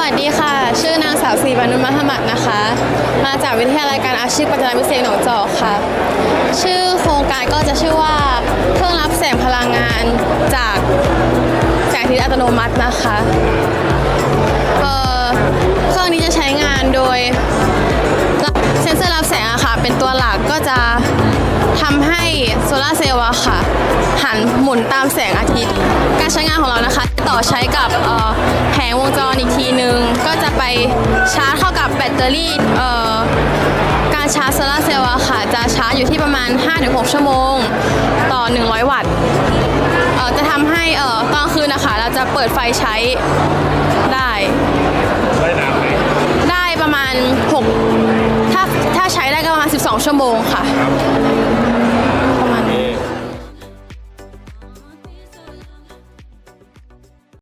วัสดีค่ะ ชื่อนางสาวศรีวานุมหมัดนะคะ มาจากวิทยาลัยการอาชีพปัจจนาพิเศษหนองจอกค่ะ ชื่อโครงการก็จะชื่อว่าเครื่องรับแสงพลังงานจากแสงอาทิตย์อัตโนมัตินะคะเออเครื่องนี้จะใช้งานโดยเซ็นเซอร์รับแสงอะค่ะ เป็นตัวหลักก็จะทำให้โซลาร์เซลล์อะค่ะ หันหมุนตามแสงอาทิตย์ การใช้งานของเรานะคะ ต่อใช้กับแผงวงจรอีกทีนึง ชาร์จเข้ากับแบตเตอรี่เอ่อการชาร์จโซลาร์เซลล์อะค่ะ จะชาร์จอยู่ที่ประมาณ 5-6 ชั่วโมง ต่อ 100 วัตต์เอ่อจะทำให้เอ่อตอนกลางคืนนะคะเราจะเปิดไฟใช้ได้ ได้นานไหมได้ประมาณ 6 ถ้าถ้าใช้ได้ก็ประมาณ 12 ชั่วโมงค่ะ ครับ